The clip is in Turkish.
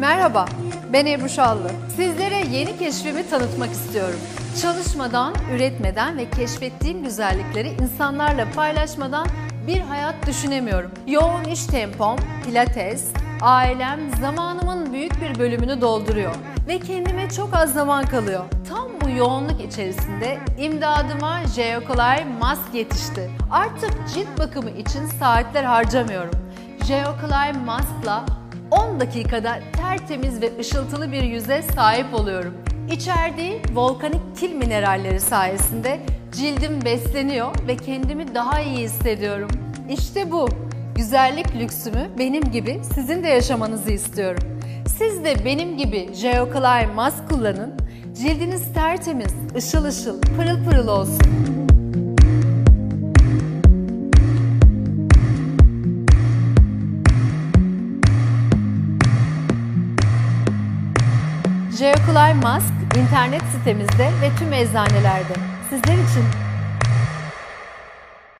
Merhaba, ben Ebru Şallı. Sizlere yeni keşfimi tanıtmak istiyorum. Çalışmadan, üretmeden ve keşfettiğim güzellikleri insanlarla paylaşmadan bir hayat düşünemiyorum. Yoğun iş tempom, pilates, ailem zamanımın büyük bir bölümünü dolduruyor ve kendime çok az zaman kalıyor. Tam bu yoğunluk içerisinde imdadıma Geocolay Mask yetişti. Artık cilt bakımı için saatler harcamıyorum. Geocolay Mask'la 10 dakikada tertemiz ve ışıltılı bir yüze sahip oluyorum. İçerdiği volkanik kil mineralleri sayesinde cildim besleniyor ve kendimi daha iyi hissediyorum. İşte bu. Güzellik lüksümü benim gibi sizin de yaşamanızı istiyorum. Siz de benim gibi Geoclay mask kullanın. Cildiniz tertemiz, ışıl ışıl, pırıl pırıl olsun. Geoclay Mask internet sitemizde ve tüm eczanelerde. Sizler için